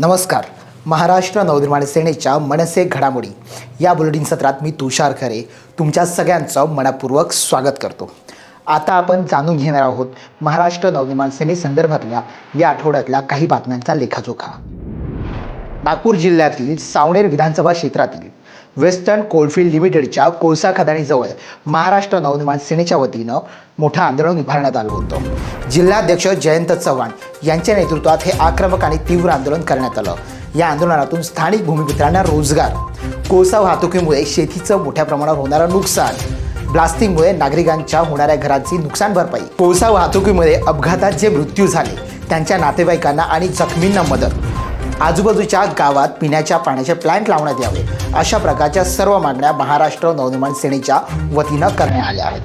नमस्कार. महाराष्ट्र नवनिर्माण सेनेच्या मनसे घडामोडी. या बुलेटिन सत्रात मी तुषार खरे तुमच्या सगळ्यांचं मनपूर्वक स्वागत करतो. आता आपण जाणून घेणार आहोत महाराष्ट्र नवनिर्माण सेनेसंदर्भातल्या या आठवड्यातल्या काही बातम्यांचा लेखाजोखा. नागपूर जिल्ह्यातील सावनेर विधानसभा क्षेत्रातील वेस्टर्न कोलफिल्ड लिमिटेडच्या कोळसा खदाणीजवळ महाराष्ट्र नवनिर्माण सेनेच्या वतीनं मोठं आंदोलन उभारण्यात आलं होतं. जिल्हाध्यक्ष जयंत चव्हाण यांच्या नेतृत्वात हे आक्रमक आणि तीव्र आंदोलन करण्यात आलं. या आंदोलनातून स्थानिक भूमिपुत्रांना रोजगार कोळसा वाहतुकीमुळे शेतीचं मोठ्या प्रमाणावर होणारं नुकसान ब्लास्टिंगमुळे नागरिकांच्या होणाऱ्या घरांची नुकसान भरपाई कोळसा वाहतुकीमुळे अपघातात जे मृत्यू झाले त्यांच्या नातेवाईकांना आणि जखमींना मदत आजूबाजूच्या गावात पिण्याच्या पाण्याचे प्लॅन्ट लावण्यात यावे. अशा प्रकारच्या सर्व मागण्या महाराष्ट्र नवनिर्माण सेनेच्या वतीनं करण्यात आल्या आहेत.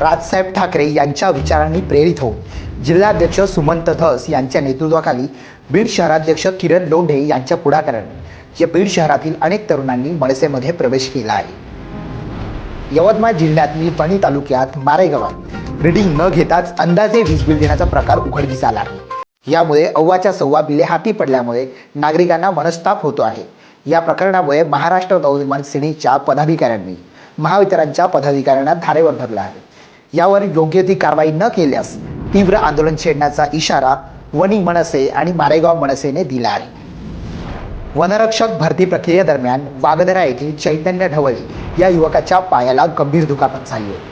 राजसाहेब ठाकरे यांच्या विचारांनी प्रेरित होऊन जिल्हाध्यक्ष सुमंत धस यांच्या नेतृत्वाखाली बीड शहराध्यक्ष किरण लोंढे यांच्या पुढाकाराने या बीड शहरातील अनेक तरुणांनी मनसेमध्ये प्रवेश केला आहे. यवतमाळ जिल्ह्यातील वणी तालुक्यात मारेगावात रिडिंग न घेताच अंदाजे वीज बिल देण्याचा प्रकार उघडकीस आला आहे. यामुळे अव्वाच्या सव्वा बिले हाती पडल्यामुळे नागरिकांना मनस्ताप होतो आहे. या प्रकरणामुळे महाराष्ट्र नवनिर्माण सेनेच्या पदाधिकाऱ्यांनी महावितरणच्या पदाधिकाऱ्यांना धारेवर धरला आहे. यावर योग्य ती कारवाई न केल्यास तीव्र आंदोलन छेडण्याचा इशारा वणी मनसे आणि मारेगाव मनसेने दिला आहे. वनरक्षक भरती प्रक्रियेदरम्यान वागदरा येथील चैतन्य ढवळे या युवकाच्या पायाला गंभीर दुखापत झाली आहे.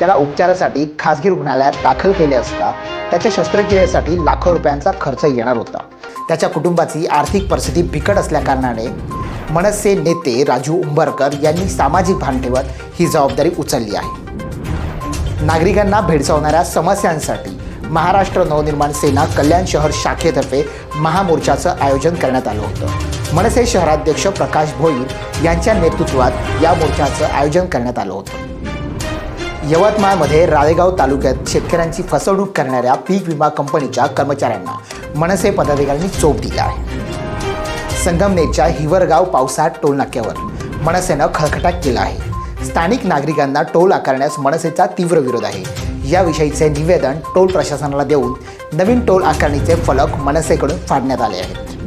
त्याला उपचारासाठी खासगी रुग्णालयात दाखल केले असता त्याच्या शस्त्रक्रियेसाठी लाखो रुपयांचा खर्च येणार होता. त्याच्या कुटुंबाची आर्थिक परिस्थिती बिकट असल्याकारणाने मनसे नेते राजू उंबरकर यांनी सामाजिक भान ठेवत ही जबाबदारी उचलली आहे. नागरिकांना भेडसावणाऱ्या समस्यांसाठी महाराष्ट्र नवनिर्माण सेना कल्याण शहर शाखेतर्फे महामोर्चाचं आयोजन करण्यात आलं होतं. मनसे शहराध्यक्ष प्रकाश भोईर यांच्या नेतृत्वात या मोर्चाचं आयोजन करण्यात आलं होतं. यवतमाळमध्ये राळेगाव तालुक्यात शेतकऱ्यांची फसवणूक करणाऱ्या पीक विमा कंपनीच्या कर्मचाऱ्यांना मनसे पदाधिकाऱ्यांनी चोप दिला आहे. संगमनेरच्या हिवरगाव पावसाळ्यात टोल नाक्यावर मनसेनं खळखटाक केला आहे. स्थानिक नागरिकांना टोल आकारण्यास मनसेचा तीव्र विरोध आहे. याविषयीचे निवेदन टोल प्रशासनाला देऊन नवीन टोल आकारणीचे फलक मनसेकडून फाडण्यात आले आहेत.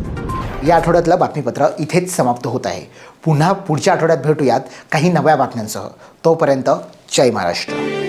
या आठवड्यातलं बातमीपत्र इथेच समाप्त होत आहे. पुन्हा पुढच्या आठवड्यात भेटूयात काही नव्या बातम्यांसह. तोपर्यंत जय महाराष्ट्र.